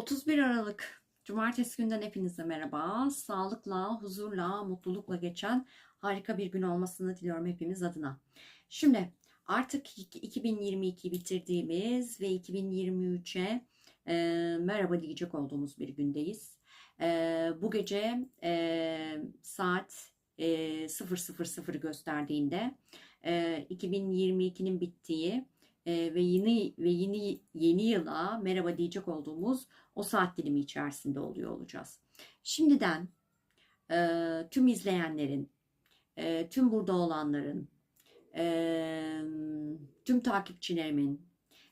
31 Aralık Cumartesi günden hepinize merhaba. Sağlıkla, huzurla, mutlulukla geçen harika bir gün olmasını diliyorum hepimiz adına. Şimdi artık 2022 bitirdiğimiz ve 2023'e e, merhaba diyecek olduğumuz bir gündeyiz. E, bu gece e, saat e, 00.00 gösterdiğinde e, 2022'nin bittiği e, ve yeni ve yeni yeni yıla merhaba diyecek olduğumuz o saat dilimi içerisinde oluyor olacağız. Şimdiden e, tüm izleyenlerin, e, tüm burada olanların, e, tüm takipçilerimin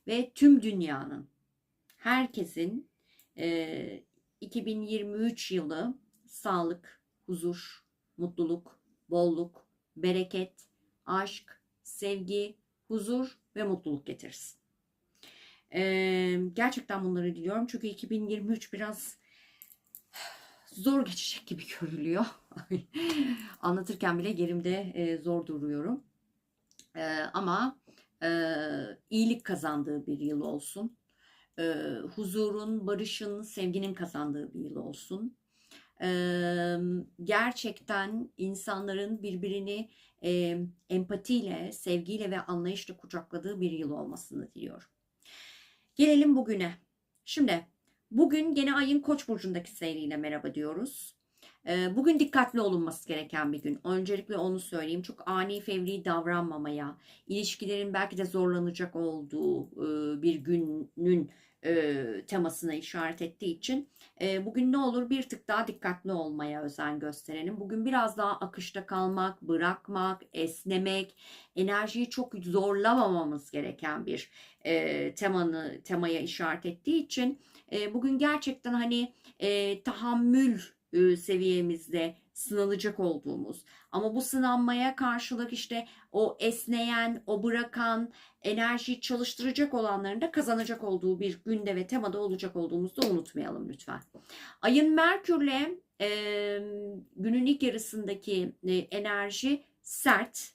ve tüm dünyanın, herkesin e, 2023 yılı sağlık, huzur, mutluluk, bolluk, bereket, aşk, sevgi, huzur ve mutluluk getirsin. Ee, gerçekten bunları diliyorum çünkü 2023 biraz zor geçecek gibi görülüyor. Anlatırken bile yerimde e, zor duruyorum. E, ama e, iyilik kazandığı bir yıl olsun. E, huzurun, barışın, sevginin kazandığı bir yıl olsun. Gerçekten insanların birbirini empatiyle, sevgiyle ve anlayışla kucakladığı bir yıl olmasını diliyorum. Gelelim bugüne. Şimdi bugün gene ayın Koç burcundaki seyriyle merhaba diyoruz. Bugün dikkatli olunması gereken bir gün. Öncelikle onu söyleyeyim. Çok ani fevri davranmamaya, ilişkilerin belki de zorlanacak olduğu bir günün temasına işaret ettiği için bugün ne olur bir tık daha dikkatli olmaya özen gösterelim. Bugün biraz daha akışta kalmak, bırakmak, esnemek, enerjiyi çok zorlamamamız gereken bir temanı temaya işaret ettiği için bugün gerçekten hani tahammül seviyemizde sınanacak olduğumuz ama bu sınanmaya karşılık işte o esneyen, o bırakan, enerjiyi çalıştıracak olanların da kazanacak olduğu bir günde ve temada olacak olduğumuzu da unutmayalım lütfen. Ayın Merkür'le e, günün ilk yarısındaki e, enerji sert,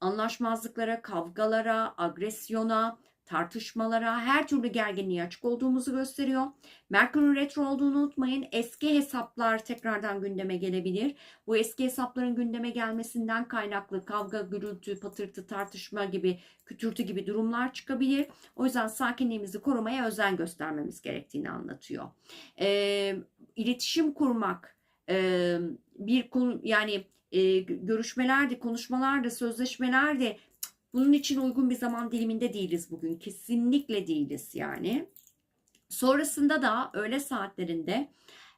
anlaşmazlıklara, kavgalara, agresyona, tartışmalara, her türlü gerginliğe açık olduğumuzu gösteriyor. Merkür'ün retro olduğunu unutmayın. Eski hesaplar tekrardan gündeme gelebilir. Bu eski hesapların gündeme gelmesinden kaynaklı kavga, gürültü, patırtı, tartışma gibi, kütürtü gibi durumlar çıkabilir. O yüzden sakinliğimizi korumaya özen göstermemiz gerektiğini anlatıyor. E, iletişim kurmak, e, bir konu yani e, görüşmelerde, konuşmalarda, sözleşmelerde bunun için uygun bir zaman diliminde değiliz bugün. Kesinlikle değiliz yani. Sonrasında da öğle saatlerinde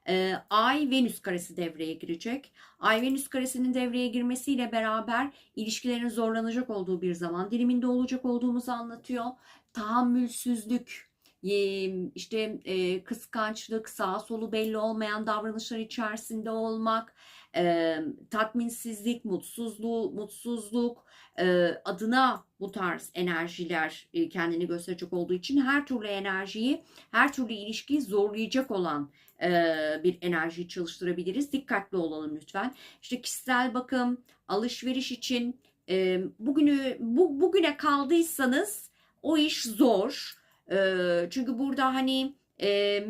e, Ay Venüs karesi devreye girecek. Ay Venüs karesinin devreye girmesiyle beraber ilişkilerin zorlanacak olduğu bir zaman diliminde olacak olduğumuzu anlatıyor. Tahammülsüzlük, işte e, kıskançlık, sağ solu belli olmayan davranışlar içerisinde olmak, e, tatminsizlik, mutsuzluğu, mutsuzluk e, adına bu tarz enerjiler e, kendini gösterecek olduğu için her türlü enerjiyi, her türlü ilişkiyi zorlayacak olan e, bir enerjiyi çalıştırabiliriz. Dikkatli olalım lütfen. İşte kişisel bakım, alışveriş için e, bugünü bu, bugüne kaldıysanız o iş zor. E, çünkü burada hani e,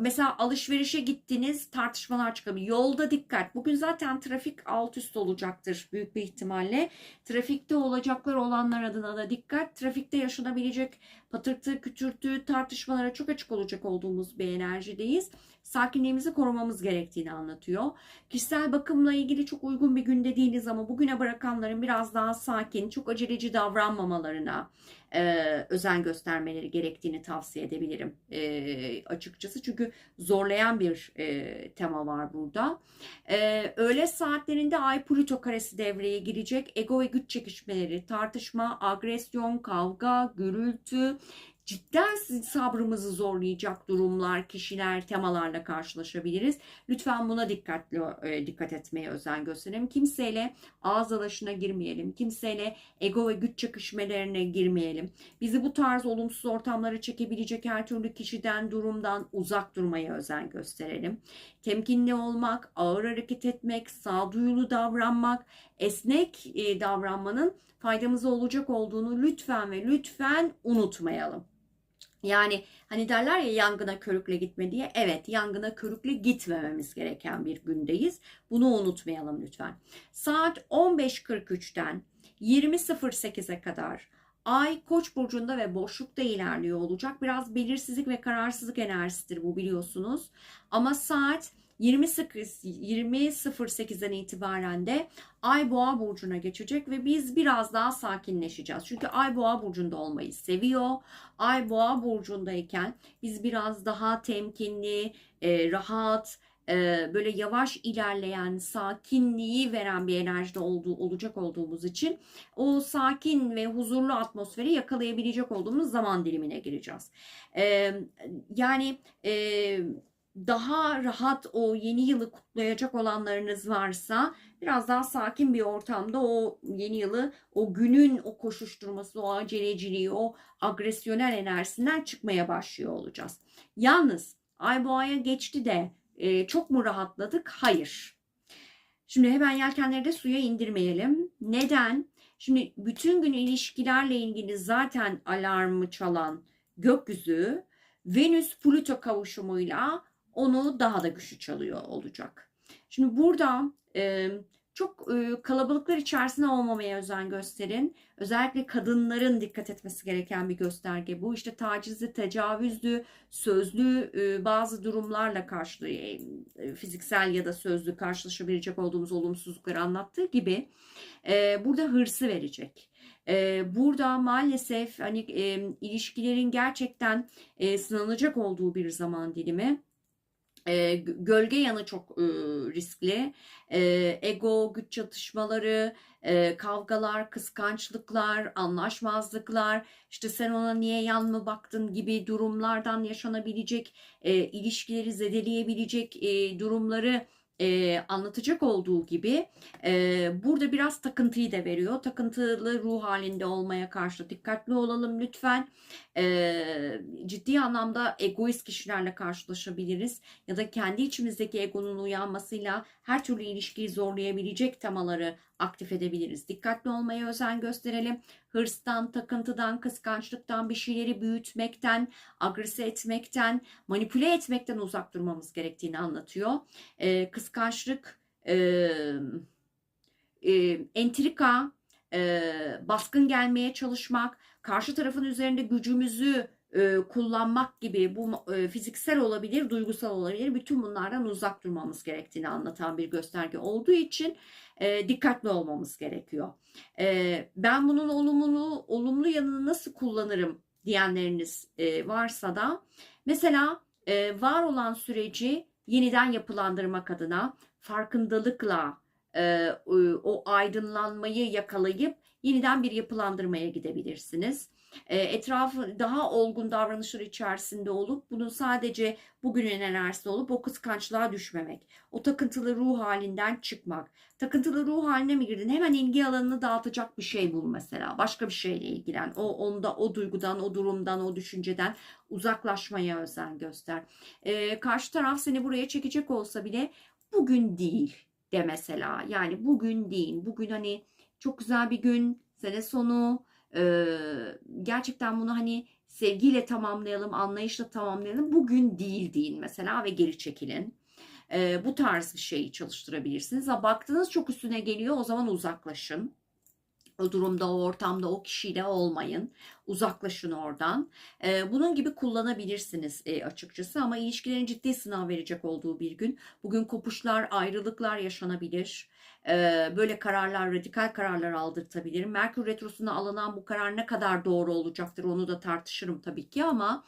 mesela alışverişe gittiniz tartışmalar çıkabilir. Yolda dikkat. Bugün zaten trafik alt üst olacaktır büyük bir ihtimalle. Trafikte olacaklar olanlar adına da dikkat. Trafikte yaşanabilecek patırtı, kütürtü, tartışmalara çok açık olacak olduğumuz bir enerjideyiz. Sakinliğimizi korumamız gerektiğini anlatıyor. Kişisel bakımla ilgili çok uygun bir günde değiliz ama bugüne bırakanların biraz daha sakin, çok aceleci davranmamalarına, e, özen göstermeleri gerektiğini tavsiye edebilirim e, açıkçası. Çünkü zorlayan bir e, tema var burada. E, öğle saatlerinde Ay Plüto karesi devreye girecek. Ego ve güç çekişmeleri, tartışma, agresyon, kavga, gürültü, cidden sabrımızı zorlayacak durumlar, kişiler, temalarla karşılaşabiliriz. Lütfen buna dikkatli e, dikkat etmeye özen gösterelim. Kimseyle ağız alaşına girmeyelim. Kimseyle ego ve güç çakışmalarına girmeyelim. Bizi bu tarz olumsuz ortamlara çekebilecek her türlü kişiden, durumdan uzak durmaya özen gösterelim. Temkinli olmak, ağır hareket etmek, sağduyulu davranmak, esnek e, davranmanın faydamıza olacak olduğunu lütfen ve lütfen unutmayalım. Yani hani derler ya yangına körükle gitme diye. Evet yangına körükle gitmememiz gereken bir gündeyiz. Bunu unutmayalım lütfen. Saat 15.43'ten 20.08'e kadar Ay Koç burcunda ve boşlukta ilerliyor olacak. Biraz belirsizlik ve kararsızlık enerjisidir bu biliyorsunuz. Ama saat 20.08'den itibaren de Ay Boğa burcuna geçecek ve biz biraz daha sakinleşeceğiz. Çünkü Ay Boğa burcunda olmayı seviyor. Ay Boğa burcundayken biz biraz daha temkinli, e, rahat, e, böyle yavaş ilerleyen, sakinliği veren bir enerjide olduğu, olacak olduğumuz için o sakin ve huzurlu atmosferi yakalayabilecek olduğumuz zaman dilimine gireceğiz. E, yani daha rahat o yeni yılı kutlayacak olanlarınız varsa biraz daha sakin bir ortamda o yeni yılı o günün o koşuşturması, o aceleciliği, o agresyonel enerjisinden çıkmaya başlıyor olacağız. Yalnız ay boğaya geçti de e, çok mu rahatladık? Hayır. Şimdi hemen yelkenleri de suya indirmeyelim. Neden? Şimdi bütün gün ilişkilerle ilgili zaten alarmı çalan gökyüzü Venüs Plüto kavuşumuyla onu daha da güçlü çalıyor olacak. Şimdi burada e, çok e, kalabalıklar içerisinde olmamaya özen gösterin. Özellikle kadınların dikkat etmesi gereken bir gösterge bu. İşte tacizli, tecavüzlü, sözlü e, bazı durumlarla karşı e, fiziksel ya da sözlü karşılaşabilecek olduğumuz olumsuzlukları anlattığı gibi e, burada hırsı verecek. E, burada maalesef hani e, ilişkilerin gerçekten e, sınanacak olduğu bir zaman dilimi e, gölge yanı çok e, riskli. E, ego, güç çatışmaları, e, kavgalar, kıskançlıklar, anlaşmazlıklar, işte sen ona niye yan mı baktın gibi durumlardan yaşanabilecek, e, ilişkileri zedeleyebilecek e, durumları e, anlatacak olduğu gibi e, burada biraz takıntıyı da veriyor. Takıntılı ruh halinde olmaya karşı dikkatli olalım lütfen. E, ciddi anlamda egoist kişilerle karşılaşabiliriz ya da kendi içimizdeki egonun uyanmasıyla her türlü ilişkiyi zorlayabilecek temaları aktif edebiliriz. Dikkatli olmaya özen gösterelim. Hırstan, takıntıdan, kıskançlıktan, bir şeyleri büyütmekten, agrese etmekten, manipüle etmekten uzak durmamız gerektiğini anlatıyor. Ee, kıskançlık, e, e, entrika, e, baskın gelmeye çalışmak, karşı tarafın üzerinde gücümüzü e, kullanmak gibi bu e, fiziksel olabilir, duygusal olabilir. Bütün bunlardan uzak durmamız gerektiğini anlatan bir gösterge olduğu için e, dikkatli olmamız gerekiyor. Ben bunun olumlu olumlu yanını nasıl kullanırım diyenleriniz varsa da mesela var olan süreci yeniden yapılandırmak adına farkındalıkla o aydınlanmayı yakalayıp yeniden bir yapılandırmaya gidebilirsiniz. E, etrafı daha olgun davranışlar içerisinde olup bunun sadece bugünün enerjisi olup o kıskançlığa düşmemek. O takıntılı ruh halinden çıkmak. Takıntılı ruh haline mi girdin? Hemen ilgi alanını dağıtacak bir şey bul mesela. Başka bir şeyle ilgilen. O onda o duygudan, o durumdan, o düşünceden uzaklaşmaya özen göster. E, karşı taraf seni buraya çekecek olsa bile bugün değil de mesela. Yani bugün değil. Bugün hani çok güzel bir gün, sene sonu, gerçekten bunu hani sevgiyle tamamlayalım, anlayışla tamamlayalım. Bugün değil deyin mesela ve geri çekilin. bu tarz bir şeyi çalıştırabilirsiniz. Ha, baktığınız çok üstüne geliyor o zaman uzaklaşın. O durumda, o ortamda, o kişiyle olmayın. Uzaklaşın oradan. bunun gibi kullanabilirsiniz açıkçası ama ilişkilerin ciddi sınav verecek olduğu bir gün. Bugün kopuşlar, ayrılıklar yaşanabilir böyle kararlar, radikal kararlar aldırtabilir. Merkür Retrosu'na alınan bu karar ne kadar doğru olacaktır onu da tartışırım tabii ki ama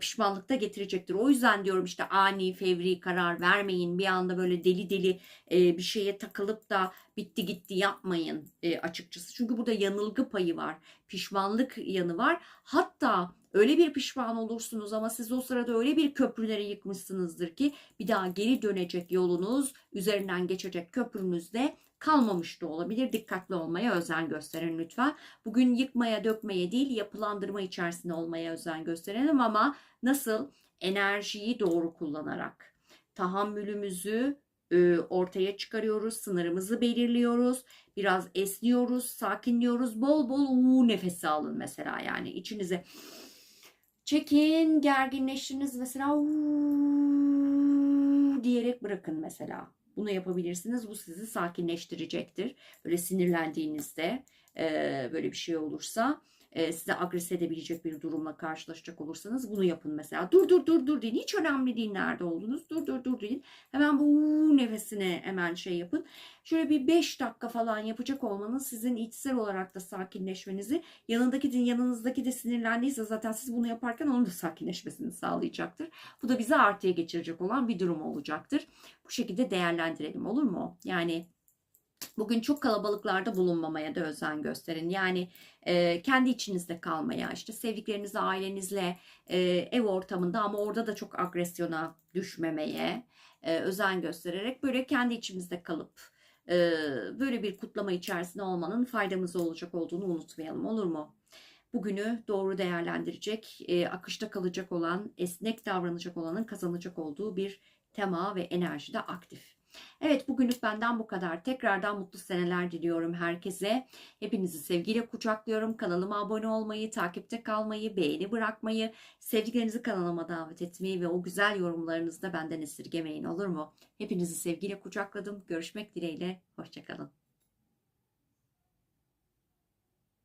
pişmanlık da getirecektir. O yüzden diyorum işte ani, fevri karar vermeyin. Bir anda böyle deli deli bir şeye takılıp da bitti gitti yapmayın açıkçası. Çünkü burada yanılgı payı var, pişmanlık yanı var. Hatta Öyle bir pişman olursunuz ama siz o sırada öyle bir köprüleri yıkmışsınızdır ki bir daha geri dönecek yolunuz, üzerinden geçecek köprünüz de kalmamış da olabilir. Dikkatli olmaya özen gösterin lütfen. Bugün yıkmaya, dökmeye değil, yapılandırma içerisinde olmaya özen gösterelim ama nasıl? Enerjiyi doğru kullanarak. Tahammülümüzü ortaya çıkarıyoruz, sınırımızı belirliyoruz, biraz esniyoruz, sakinliyoruz, bol bol uuu nefesi alın mesela yani içinize Çekin, gerginleştiniz mesela diyerek bırakın mesela. Bunu yapabilirsiniz. Bu sizi sakinleştirecektir. Böyle sinirlendiğinizde böyle bir şey olursa e, size agres edebilecek bir durumla karşılaşacak olursanız bunu yapın mesela. Dur dur dur dur deyin. Hiç önemli değil nerede olduğunuz. Dur dur dur deyin. Hemen bu nefesine hemen şey yapın. Şöyle bir 5 dakika falan yapacak olmanız sizin içsel olarak da sakinleşmenizi yanındaki de, yanınızdaki de sinirlendiyse zaten siz bunu yaparken onun da sakinleşmesini sağlayacaktır. Bu da bizi artıya geçirecek olan bir durum olacaktır. Bu şekilde değerlendirelim olur mu? Yani Bugün çok kalabalıklarda bulunmamaya da özen gösterin. Yani e, kendi içinizde kalmaya, işte sevdiklerinizle, ailenizle, e, ev ortamında ama orada da çok agresyona düşmemeye e, özen göstererek böyle kendi içimizde kalıp e, böyle bir kutlama içerisinde olmanın faydamıza olacak olduğunu unutmayalım olur mu? Bugünü doğru değerlendirecek, e, akışta kalacak olan, esnek davranacak olanın kazanacak olduğu bir tema ve enerji de aktif. Evet bugünlük benden bu kadar. Tekrardan mutlu seneler diliyorum herkese. Hepinizi sevgiyle kucaklıyorum. Kanalıma abone olmayı, takipte kalmayı, beğeni bırakmayı, sevdiklerinizi kanalıma davet etmeyi ve o güzel yorumlarınızı da benden esirgemeyin olur mu? Hepinizi sevgiyle kucakladım. Görüşmek dileğiyle. Hoşçakalın.